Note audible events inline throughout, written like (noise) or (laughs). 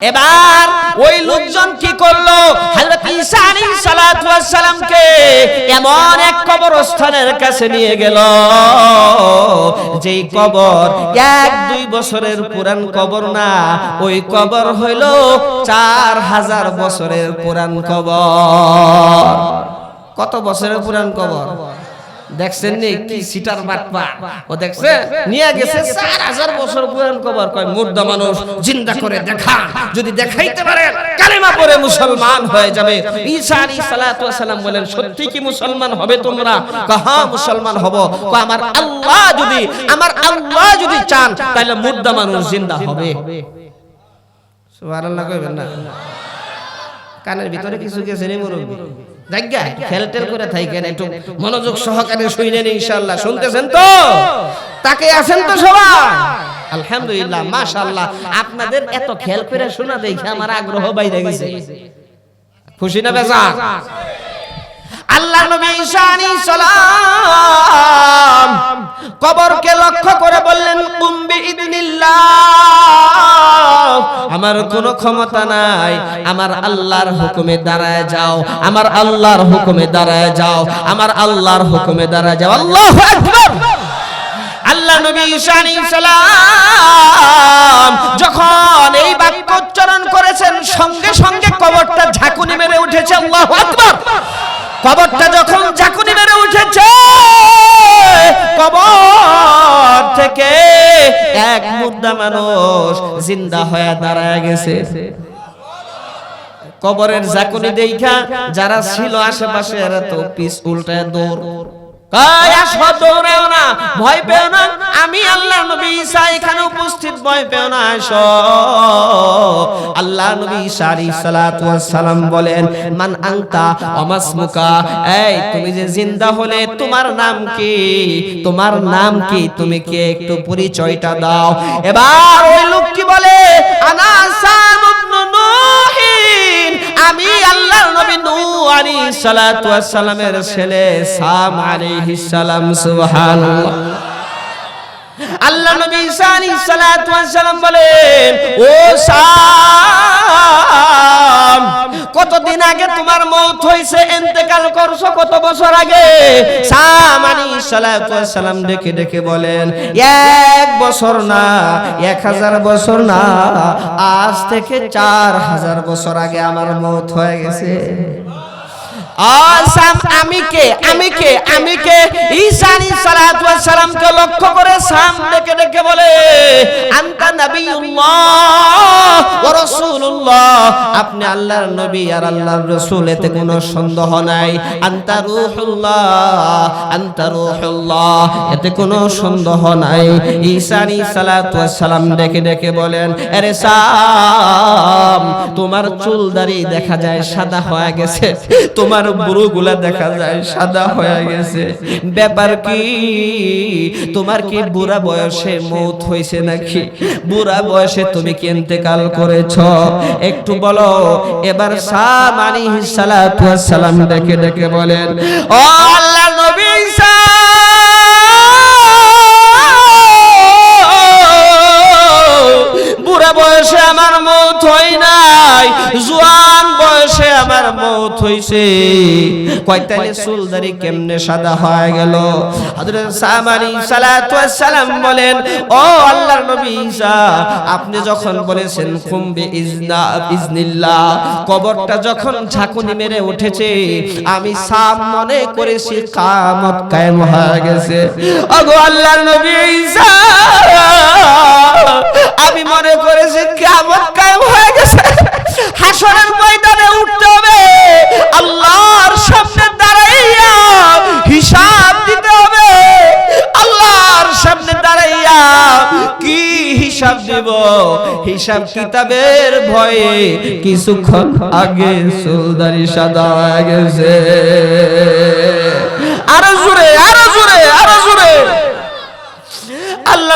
এবার ওই লোকজন কি করল? হযরত ঈসা আলাইহিস সালাতু ওয়াস সালামকে এমন এক কবরস্থানের কাছে নিয়ে গেল, যেই কবর এক দুই বছরের পুরান কবর না, ওই কবর হইল চার হাজার বছরের পুরান কবর। কত বছরের পুরান কবর? দেখছেন নি কি সিটার বাটপা ও দেখছে নিয়ে গেছে চার হাজার বছর পুরান কবর। কয় মুর্দা মানুষ জিন্দা করে দেখা যদি দেখাইতে পারে কালেমা পরে মুসলমান হয়ে যাবে। ঈসা আলাইহিস সালাতু সালাম বলেন সত্যি কি মুসলমান হবে তোমরা? কয় হ্যাঁ মুসলমান হব? আমার আল্লাহ যদি আমার আল্লাহ যদি চান তাহলে মুর্দা মানুষ জিন্দা হবে। সুবহানাল্লাহ কইবেন না। কানের ভিতরে কিছু গেছে রে মুরব্বী? জায়গা খেলটেল করে থাকেন একটু মনোযোগ সহকারে শুইলেন ইনশাআল্লাহ। শুনতেছেন তো? তাকে আছেন তো সবাই? আলহামদুলিল্লাহ মাশাআল্লাহ। আপনাদের এত খেল করে শোনা দেখে আমার আগ্রহ বাইরে গেছে। খুশি না বেজা আল্লাহ নবী ঈসা আলাইহিস সালাম কবরকে লক্ষ্য করে বললেন কুম্বি ইদনিল্লাহ আমার কোনো ক্ষমতা নাই। আমার আল্লাহর হুকুমে দাঁড়ায় যাও। আমার আল্লাহর হুকুমে দাঁড়ায় যাও। আমার আল্লাহর হুকুমে দাঁড়ায় যাও। আল্লাহু আকবার! আল্লাহ নবী সালাম যখন এই বাক্য উচ্চারণ করেছেন সঙ্গে সঙ্গে কবরটা ঝাঁকুনি মেরে উঠেছে। আল্লাহু আকবার! কবরটা যখন ঝাঁকুনি মেরে উঠেছে কবর থেকে এক মুদ্রা মানুষ জিন্দা হয়ে দাঁড়ায় গেছে। কবরের জাকুনি দেখা যারা ছিল আশেপাশে এরা তো পিস উল্টায় দৌড়। ভয় পেও না। আমি আল্লাহ নবী ঈসা এখানে উপস্থিত, ভয় পেও না আল্লাহ নবী ঈসা সালাম বলেন, মান অমাসমুকা? এই, তুমি যে জিন্দা হলে, তোমার নাম কি? তোমার নাম কি? তুমি কি একটু পরিচয়টা দাও। এবার ওই লোক কি বলে, আনা সাম আমি আল্লাহ নবী নূহ আলাইহিস সালাতু ওয়াস সালামের ছেলে, সাম আলাইহিস সালাম, সুবহানাল্লাহ। আল্লাহ নবী ঈসা আলাইহিস সালাতু ওয়াস সালাম বলেন, ও সাম কতদিন আগে তোমার মৌত হইছে? ইন্তেকাল করছ কত বছর আগে? সাম সালাম দেখে দেখে বলেন, এক বছর না, এক হাজার বছর না, আজ থেকে চার হাজার বছর আগে আমার মৌত হয়ে গেছে। আসাম আমি কে আমি কে আমি কে ঈসা আলাইহিস সালাতু ওয়াস সালামকে লক্ষ্য করে সাম ডেকে ডেকে বলে আনতা নাবিয়ুল্লাহ ওয়া রাসূলুল্লাহ। আপনি আল্লাহর নবী আর আল্লাহর রাসূল এতে কোনো সন্দেহ নাই। আনতা রূহুল্লাহ আনতা রূহুল্লাহ। এতে কোনো সন্দেহ নাই। ঈসা আলাইহিস সালাতু ওয়াস সালাম ডেকে ডেকে বলেন আরে সাম তোমার চুল দাড়ি দেখা যায় সাদা হয়ে গেছে। তোমার বুড়োগুলা দেখা যায় সাদা হয়ে গেছে। ব্যাপার কি? তোমার কি বুড়া বয়সে মৌত হয়েছে নাকি? বুড়া বয়সে তুমি কি ইন্তেকাল করেছ? একটু বলো। এবার সাম আলাইহিস সালাতু সালাম ডেকে ডেকে বলেন, ও আল্লাহ নবী ঈসা! বুড়া বয়সে আমার হইছে। কেমনে সাদা হয়ে গেল? হযরত সামানি সালাতু বলেন, ও আল্লাহর নবী ঈসা, আপনি যখন বলেছেন কুম্বে ইজনা ইজনিল্লাহ কবরটা যখন ঝাঁকুনি মেরে উঠেছে, আমি সাম মনে করেছি কিয়ামত কায়েম হয়ে গেছে। ওগো আল্লাহর নবী ঈসা, আমি মনে করেছি কিয়ামত কায়েম হয়ে গেছে। হাসরের ময়দানে উঠতে হবে। আল্লাহর সামনে দাঁড়াইয়া হিসাব দিতে হবে। আল্লাহর সামনে দাঁড়াইয়া কি হিসাব দেব? হিসাব কিতাবের ভয়ে কিছুক্ষণ আগে সুলদারি সাদা গেছে। আরও জোরে আরও জোরে আরও জোরে আল্লাহ আল্লাহ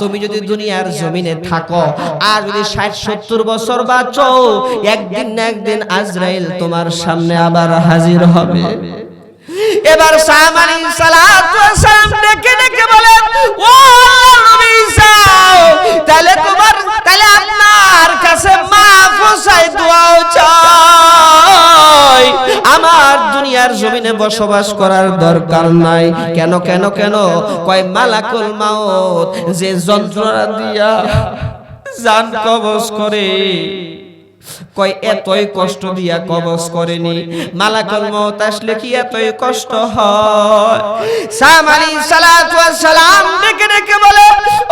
তুমি যদি দুনিয়ার জমিনে থাকো আর যদি 60 70 বছর বাঁচো একদিন না একদিন আজরাইল তোমার সামনে আবার হাজির হবে। এবার সাম আলাইহিস সালাতু ওয়াস সালাম ডেকে ডেকে বলেন ও নবী তাহলে তোমার তাহলে আপনার কাছে মাফ চাই দোয়াও চাই আমার দুনিয়ার জমিনে বসবাস করার দরকার নাই। কেন কেন কেন? কয়, মালাকুল মাউত, যে যন্ত্রণা দিয়া জান কবজ করে। কয়, এতই কষ্ট দিয়া কবজ করেনি। মালাকুল মউত আসলে কি এতই কষ্ট হয়? সাম আলাইহিস সালাতু সালাম ডেকে ডেকে বলে,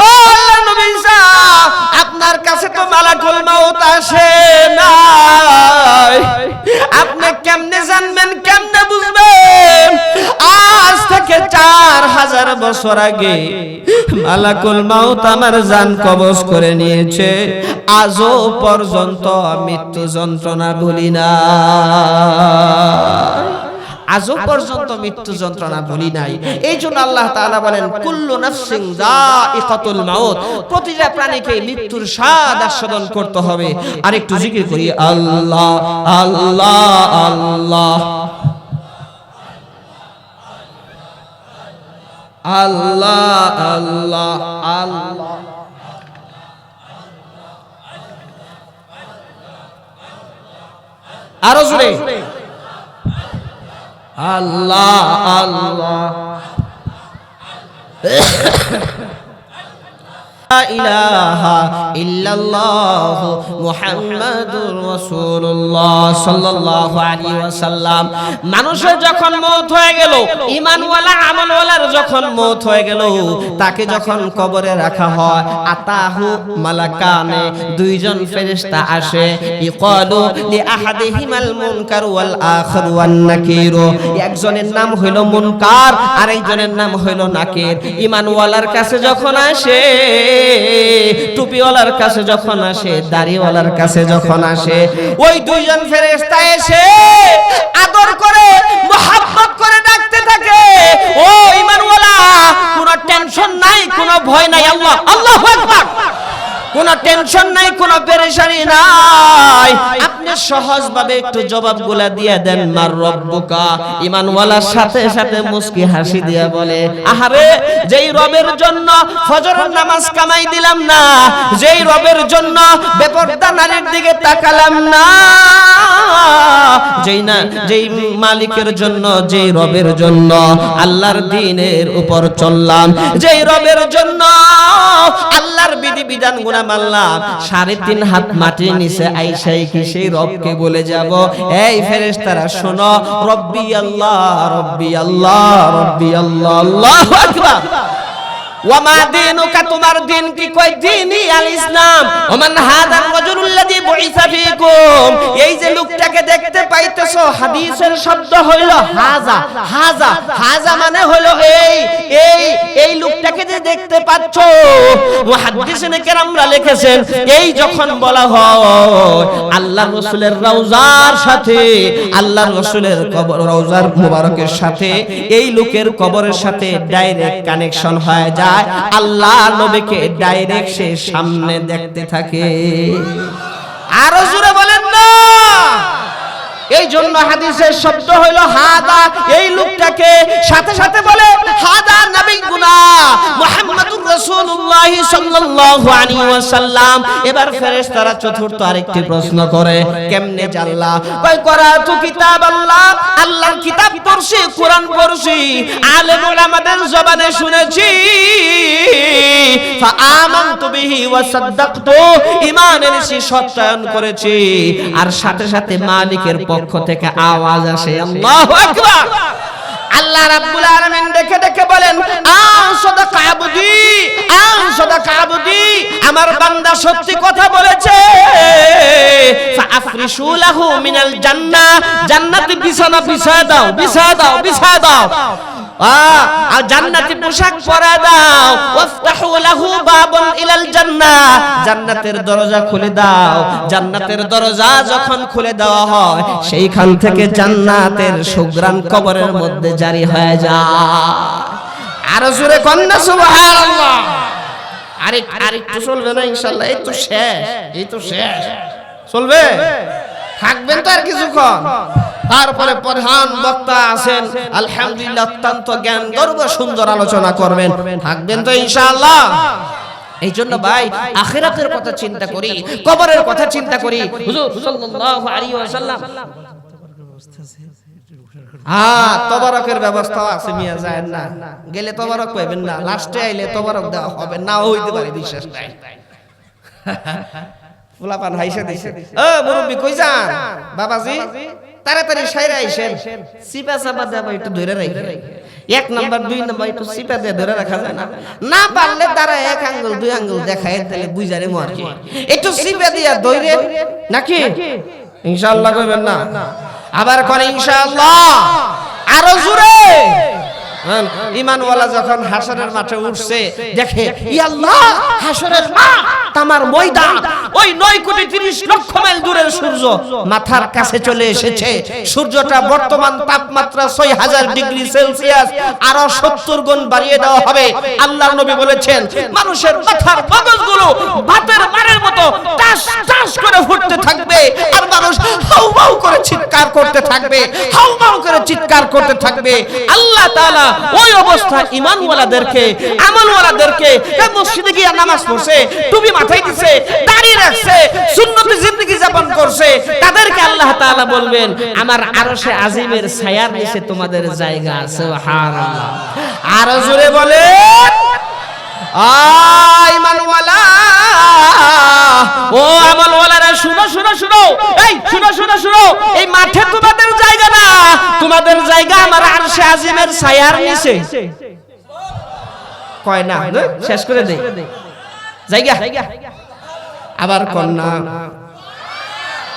ও আল্লাহর নবী আপনার কাছে তো মালাকুল মউত আসে না আপনি কেমনে জানবেন, কেমনে বুঝবেন? আজ থেকে চার হাজার বছর আগে মালাকুল মাউত আমার জান কবজ করে নিয়েছে। আজও পর্যন্ত মৃত্যু যন্ত্রণা ভুলি না। আজও পর্যন্ত মৃত্যু যন্ত্রণা ভুলি নাই। এই জন্য আল্লাহ তাআলা বলেন কুল্লু নাফসিন যায়িকাতুল মাউত। প্রতিটা প্রাণীকে মৃত্যুর স্বাদ আস্বাদন করতে হবে। আর একটু জিকির করি। আল্লাহ আল্লাহ আল্লাহ। আল্লাহ আল্লাহ আল্লাহ। আরও জোরে। আল্লাহ আল্লাহ। (laughs) মানুষের যখন মওত হয়ে গেল, ঈমানওয়ালা, আমলওয়ালার যখন মওত হয়ে গেল, তাকে যখন কবরে রাখা হয়, আতাহু মালাকানে দুইজন ফেরেশতা আসে। একজনের নাম হইল মুনকার আর একজনের নাম হইল নাকির। ঈমানওয়ালার কাছে যখন আসে টুপিওয়ালার কাছে যখন আসে, দাড়িওয়ালার কাছে যখন আসে, ওই দুইজন ফেরেস্তা এসে আদর করে মোহাম্মত করে ডাকতে থাকে। ও ইমানওয়ালা, কোনো টেনশন নাই, কোনো ভয় নাই, আল্লাহ, আল্লাহু আকবার। কোনো টেনশন নাই, কোনো পেরেশানি নাই। আপনি সহজ ভাবে একটু জবাবগুলা দিয়ে দেন, মার রব্বুকা। ইমানওয়ালার সাথে সাথে মুস্কি হাসি দিয়া বলে, আহারে, যেই রবের জন্য ফজরের নামাজ কামাই দিলাম না, যেই রবের জন্য বেপরদা নারীর দিকে তাকালাম না, যেই না, যেই মালিকের জন্য, যেই রবের জন্য আল্লাহর দিনের উপর চললাম, যেই রবের জন্য আল্লাহর বিধি বিধান গুণা মানলাম সাড়ে তিন হাত মাটির নিচে আইসাই কি সেই রবকে বলে যাব? এই ফেরেস্তারা শোনো, রব্বি আল্লাহ রব্বি আল্লাহ রব্বি আল্লাহ আল্লাহ আকবার। এই যে মানে যে লিখেছেন, এই যখন বলা হয়, আল্লাহ রাসূলের রওজার সাথে, আল্লাহ রাসূলের কবর, রওজার মুবারকের সাথে, এই লোকের কবরের সাথে ডাইরেক্ট কানেকশন হয়ে। যায় আল্লাহ নবীকে ডাইরেক্ট সে সামনে দেখতে থাকে। আরও জোরে বলেন না। এই জন্য হাদিসের শব্দ হইল হাদা। এই লোকটাকে সাথে সাথে বলে, হাদা নবী গুনা মুহাম্মাদুর রাসূলুল্লাহ সাল্লাল্লাহু আলাইহি ওয়াসাল্লাম। এবার ফেরেশতারা চতুর্থ আরেকটি প্রশ্ন করে, কেমনে জানলা? কই করাতু কিতাব আল্লাহ। আল্লাহর কিতাব পড়ছি, কোরআন পড়ছি আলেম ওলামাদের জবানে শুনেছি। ফাআমানতু বিহি ওয়া সাদ্দাকতু, ঈমান এনেছি, সত্যায়ন করেছি। আর সাথে সাথে মালিকের পক্ষ থেকে আওয়াজ আসে। আল্লাহু আকবার। আল্লাহ রাব্বুল আলামিন দেখে দেখে বলেন আন সাদাকা আবদি আন সাদাকা আবদি আমার বান্দা সত্যি কথা বলেছে। ফাআফরিশু লাহু মিনাল জান্নাহ জান্নাতি বিছানা বিছায় দাও বিছায় দাও বিছায় দাও। আহ, আর জান্নাতি পোশাক পরা দাও। ওয়াফতাহু লাহু বাবান ইলাল জান্নাহ। জান্নাতের দরজা খুলে দাও। জান্নাতের দরজা যখন খুলে দেওয়া হয়, সেইখান থেকে জান্নাতের সুগ্রাণ কবরের মধ্যে জারি হয়ে যায়। আরও জোরে কন্যা সুবহানাল্লাহ। আরে আরেকটু চলবে না ইনশাআল্লাহ এই তো শেষ, এই তো শেষ। চলবে? থাকবেন তো আর কিছুক্ষণ। তারপরে প্রধান বক্তা আছেন। আলহামদুলিল্লাহ, অত্যন্ত জ্ঞান, গর্ব, সুন্দর আলোচনা করবেন। থাকবেন তো ইনশাআল্লাহ? এই জন্য ভাই, আখিরাতের কথা চিন্তা করি, কবরের কথা চিন্তা করি। হুজুর সাল্লাল্লাহু আলাইহি ওয়াসাল্লাম। হ্যাঁ তবারকের ব্যবস্থা আছে গেলে লাস্টে আইলে তবারক দেওয়া হবে না কই যান? বাবাজি? তাড়াতাড়ি সাইরা আইছেন সিপা চাপা দেব একটু ধরে রাখি। এক নাম্বার দুই নাম্বার একটু সিপা দিয়ে ধরে রাখা যায় না। না পারলে তারা এক আঙ্গুল দুই আঙ্গুল দেখায় তাহলে বুঝারে মর কি। একটু সিপা দিয়া ধরে নাকি? ইনশাআল্লাহ কইবেন না। আবার করে ইনশাআল্লাহ। আরও জোরে। ইমানওয়ালা যখন হাসরের মাঠে উঠছে দেখে ই আল্লাহ হাসরের মাঠ তামার ময়দান ওই নয় কোটি তিরিশ লক্ষ মাইল দূরের সূর্য মাথার কাছে চলে এসেছে সূর্যটা বর্তমান তাপমাত্রা ছয় হাজার ডিগ্রি সেলসিয়াস আরও সত্তর গুণ বাড়িয়ে দেওয়া হবে। আল্লাহ নবী বলেছেন মানুষের মাথার মগজগুলো ভাতের মারের মতো টাস টাস করে ফুটতে থাকবে আর মানুষ হাউ করে চিৎকার করতে থাকবে হাউ হাউ করে চিৎকার করতে থাকবে। আল্লাহ তাআলা ওই অবস্থা ইমানওয়ালাদেরকে, আমলওয়ালাদেরকে মসজিদে গিয়ে নামাজ পড়ছে, টুপি মাথায় দিছে, দাঁড়িয়ে রাখছে, সুন্নতি জিন্দগি যাপন করছে, তাদেরকে আল্লাহ তাআলা বলবেন, আমার আরশে আজিমের ছায়ার নিচে তোমাদের জায়গা আছে। সুবহানাল্লাহ। আরও জোরে বলে আয় মানওয়ালা ও আমলওয়ালারা, শুনো শুনো শুনো। এই, শুনো শুনো শুনো। এই মাঠে তোমাদের জায়গা না। তোমাদের জায়গা আমার আরশে আজিমের ছায়ার নিচে। কয় না না? শেষ করে দেই জায়গা। আবার কন্যা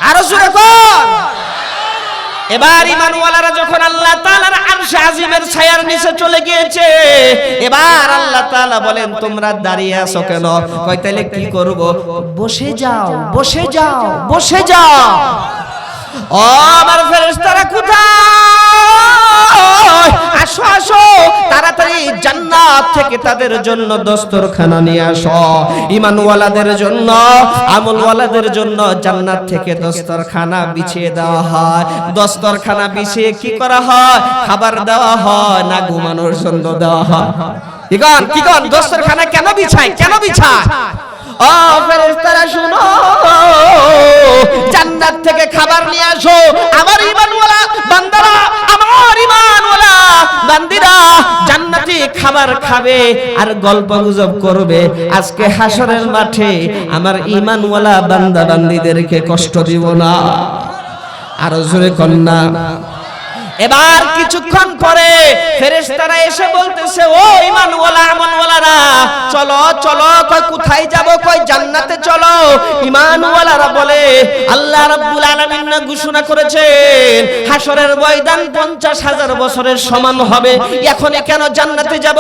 আরও জোরে কর। এবার ইমানওয়ালারা যখন আল্লাহ তাআলার আরশে আজিমের ছায়ার নিচে চলে গিয়েছে, এবার আল্লাহ তাআলা বলেন, তোমরা দাঁড়িয়ে আছো কেন? কয়, তাইলে কি করব? বসে যাও বসে যাও বসে যাও। ও, আমার ফেরেশতারা কোথায়? আসো আসো, তাড়াতাড়ি জান্নাত থেকে তাদের জন্য দস্তরখানা নিয়ে আসো। ইমানওয়ালাদের জন্য, আমলওয়ালাদের জন্য জান্নাত থেকে দস্তরখানা বিছিয়ে দেওয়া হয়। দস্তরখানা বিছিয়ে কি করা হয়? খাবার দেওয়া হয় না ঘুমানোর জন্য দেওয়া হয়। কি কি কন, দস্তরখানা কেন বিছায় কেন বিছায়? ও, ফেরেশতারা, শুনো। খাবার খাবে আর গল্প গুজব করবে। আজকে হাসরের মাঠে আমার ইমানওয়ালা বান্দা বান্দিদেরকে কষ্ট দিব না। আরও জোরে কন্যা এবার কিছুক্ষণ পরে ফেরেশতারা এসে বলতেছে, ও ঈমানওয়ালা আমলওয়ালারা চলো চলো কই কোথায় যাব কই জান্নাতে চলো। ঈমানওয়ালারা বলে, আল্লাহ রাব্বুল আলামিন না ঘোষণা করেছেন হাসরের ময়দান 50 হাজার বছরের সমান হবে। এখন কেন জান্নাতে যাব?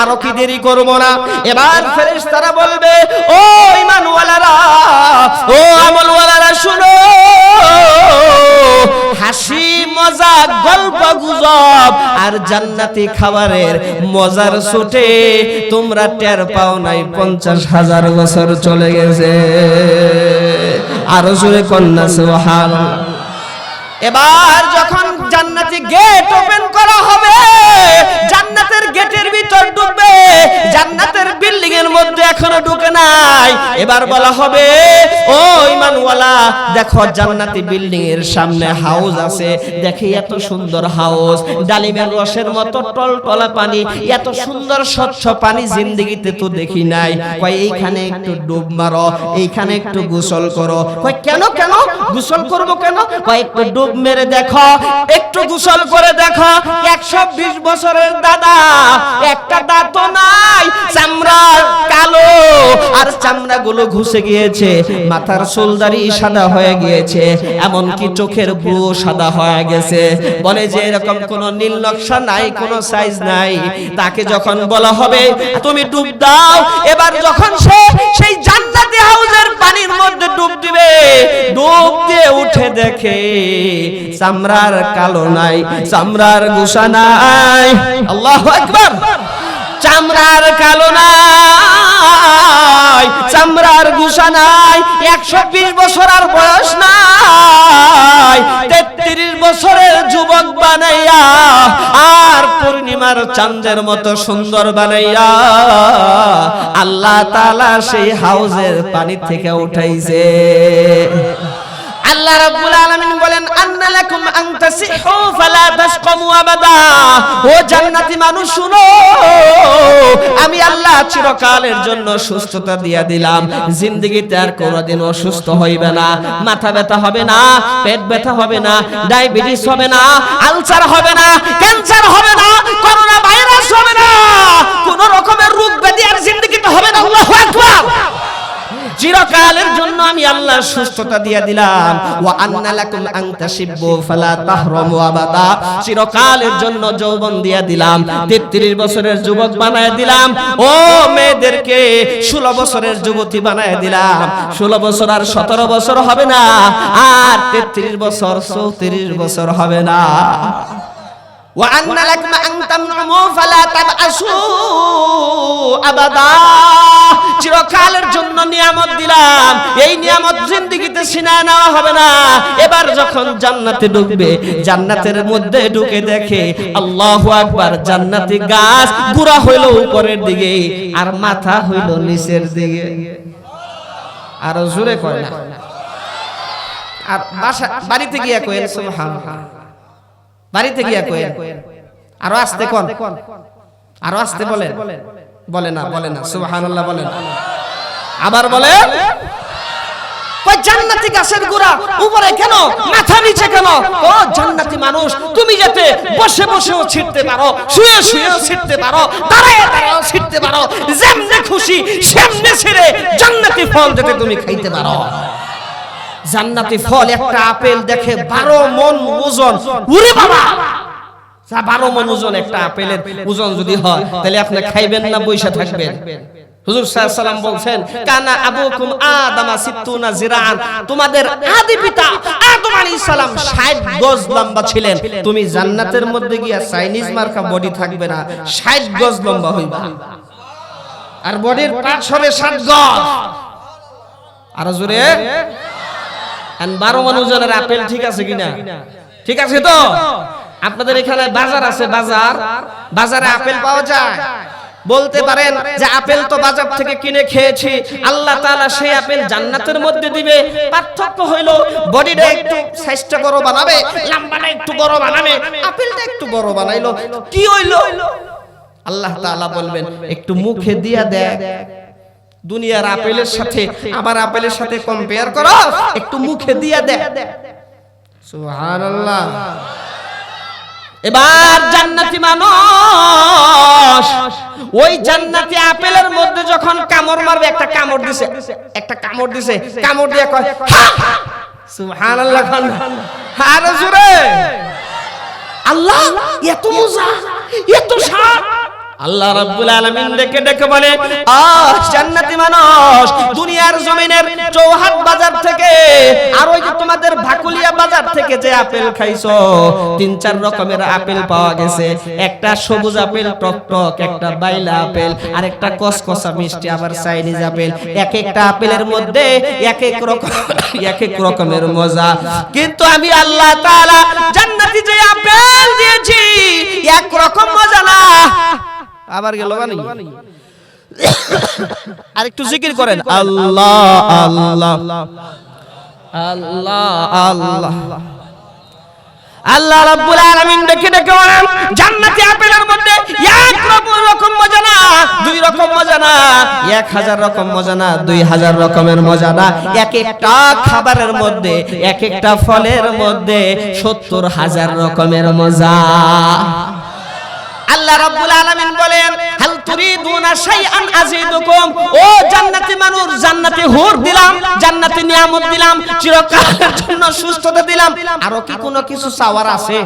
আরও কি দেরি করব না? এবার ফেরেশতারা বলবে, ও ঈমানওয়ালারা, ও আমলওয়ালারা, শুনো হাসি, মজা, গল্প, গুজব আর জান্নাতি খাবারের মজার ছোটে তোমরা টের পাও নাই, পঞ্চাশ হাজার বছর চলে গেছে। আরও জোরে কন্যা সোহান এবার যখন জান্নাতি গেট ওপেন করা হবে, জান্নাতের গেটের ভিতর ঢুকবে, জান্নাতের বিল্ডিং এর মধ্যে এখনও ঢুকে নাই। এবার বলা হবে, ও ইমানওয়ালা দেখো জান্নাতি বিল্ডিং এর সামনে হাউস আছে। দেখি এত সুন্দর হাউস ডালিমের রসের মতো টলটলা পানি। এত সুন্দর স্বচ্ছ পানি জিন্দেগিতে তো দেখি নাই। কয়, এইখানে একটু ডুব মারো, এইখানে একটু গোসল করো। কয়, কেন কেন? গোসল করব কেন? কয়, একটু ডুব মেরে দেখো, একটু গোসল করে দেখো। একশো বিশ বছরের দাদা, একটা দাঁত নাই, চামড়া কালো। আর চামড়া গুলো ঘুষে গিয়েছে। মাথার সোলদারি সাদা হয়ে গিয়েছে এমনকি চোখের বুড়ো সাদা হয়ে গেছে। বলে যে এরকম কোন নীল নকশা নাই কোন সাইজ নাই। তাকে যখন বলা হবে তুমি ডুব দাও এবার যখন সে সেই জান্নাতি হাউসের পানির মধ্যে ডুব দিবে ডুব দিয়ে উঠে দেখে চামড়ার কালো নাই চামড়ার গুসা নাই। আল্লাহু আকবার। চামড়ার কালো নাই, চামড়ার গুসা নাই, একশো বিশ বছর আর বয়স নাই। তেত্রিশ বছরের যুবক বানাইয়া, আর পূর্ণিমার চাঁদের মতো সুন্দর বানাইয়া, আল্লাহ তালা সেই হাউজের পানি থেকে উঠাইছে। আল্লাহ রাব্বুল আলামিন বলেন, আন্না লাকুম আন তাসিহু ফালা তাশকামু আবাদা। ও জান্নাতি মানুষ, শুনো, আমি আল্লাহ চিরকালের জন্য সুস্থতা দিয়া দিলাম। জিন্দেগিতে আর কোনোদিন অসুস্থ হইবে না, মাথা ব্যথা হবে না, পেট ব্যথা হবে না, ডায়াবেটিস হবে না, আলসার হবে না, ক্যান্সার হবে না, করোনা ভাইরাস হবে না, কোন রকমের রোগ ব্যাধি আর জিন্দেগিতে হবে না। আল্লাহু আকবার! চিরকালের জন্য আমি আল্লাহ সুস্থতা দিয়া দিলাম। ওয়া আন্না লাকুম আন ফালা তাহরামু আবাদা। চিরকালের জন্য যৌবন দিয়া দিলাম। 33 বছরের যুবক বানায় দিলাম। ও মেয়েদেরকে 16 বছরের যুবতী বানায় দিলাম। 16 বছর আর 17 বছর হবে না। আর 33 বছর 34 বছর হবে না। وأن لكم أن تمنعوا فلا تبعثوا أبدا চিরকালের জন্য নিয়ামত দিলাম এই নিয়ামত জিন্দিগিতে সিনা নেওয়া হবে না এবার যখন জান্নাতে ঢুকবে জান্নাতের মধ্যে ঢুকে দেখে আল্লাহু আকবার জান্নাতি গাছ গুড়া হইল উপরের দিকে আর মাথা হইল নিচের দিকে আর জোরে কয় না আর বাসা বাড়িতে গিয়া কয়েন সুবহানাল্লাহ বাড়িতে গিয়া কয়েন আরও আসতে কোন? আরও আসতে বলেন। বলে না বলে না। সুবহানাল্লাহ বলেন আবার বলে? জান্নাতি গাছের গোড়া? উপরে কেন? মাথা নিচে কেন? ও জান্নাতি মানুষ তুমি যাতে বসে বসেও ছিটতে পারো শুয়ে শুয়েও ছিটতে পারো দাঁড়ায় দাঁড়াও ছিটতে পারো যেমনে খুশি সেমনে ছেড়ে জান্নাতি ফল যাতে তুমি খাইতে পারো। জান্নাতি ফল একটা আপেল দেখে বারো মন ওজন। উরে বাবা! বারো মন ওজন একটা আপেলের ওজন যদি হয় তাহলে আপনি খাইবেন না বইসা থাকবেন। হুজুর সাল্লাম বলছেন কানা আবুকুম আদামা সিত্তুনা জিরান তোমাদের আদি পিতা আদম আলাইহিস সালাম 60 গজ লম্বা ছিলেন। তুমি জান্নাতের মধ্যে গিয়া চাইনিজ মার্কা বডি থাকবে না। 60 গজ লম্বা হইবা। আর বডির পাঁচ হবে 7 গজ। আর জোরে আর বারো মন ওজনের আপেল ঠিক আছে কিনা? ঠিক আছে তো? আপনাদের এখানে বাজার আছে বাজার। বাজারে। আপেল পাওয়া যায়। বলতে পারেন যে আপেল তো বাজার থেকে কিনে খেয়েছি। আল্লাহ তাআলা সেই আপেল জান্নাতের মধ্যে দিবে। পার্থক্য হইল বডিটা একটু সাইজটা বড় বানাবে। লম্বাটা একটু বড় বানাবে। আপেলটা একটু বড় বানাইলো। কি হইল? আল্লাহ তাআলা বলবেন একটু মুখে দিয়া দেয় দুনিয়ার আপেলের সাথে আমার আপেলের সাথে কম্পেয়ার করো। একটু মুখে দিয়া দে। সুবহানাল্লাহ। এবার জান্নাতি মানুষ। ওই জান্নাতি আপেলের মধ্যে যখন কামড় মারবে একটা কামড় দিছে। একটা কামড় দিছে। কামড় দিয়ে কয়! সুবহানাল্লাহ খান আরে জোরে। আল্লাহ এত মজা এত স্বাদ আল্লাহ রাব্বুল আলামিন ডেকে ডেকে বলে আহ জান্নাতি মানুষ, দুনিয়ার জমিনের চৌহাট বাজার থেকে আর ওই যে তোমাদের ভাকুলিয়া বাজার থেকে যে আপেল খাইছো, তিন চার রকমের আপেল পাওয়া গেছে। একটা সবুজ আপেল, টক টক, একটা বাইলা আপেল আর একটা কসকসা মিষ্টি, আবার চাইনিজ আপেল। এক একটা আপেলের মধ্যে এক এক রকম, এক এক রকমের মজা। কিন্তু আমি আল্লাহ তাআলা জান্নাতি যে আপেল দিয়েছি, এক রকম মজা না। আবার গেল বানি আর একটু জিকির করেন। আল্লাহ আল্লাহ আল্লাহ। আল্লাহ আল্লাহ রাব্বুল আলামিন ডেকে ডেকে বলেন জান্নাতি আপেলের মধ্যে এক রকম রকম মজা না দুই রকম মজা না এক হাজার রকম মজা না দুই হাজার রকমের মজা না এক একটা খাবারের মধ্যে এক একটা ফলের মধ্যে সত্তর হাজার রকমের মজা। আল্লাহ রাব্বুল আলামিন বলেন, হাল তুরিদুনা শাইআন আযীদুকুম? ও জান্নাতি মানুষ, জান্নাতি হুর দিলাম, জান্নাতি নিয়ামত দিলাম, চিরকালের জন্য সুস্থতা দিলাম। আর কি কোনো কিছু চাওয়ার আছে?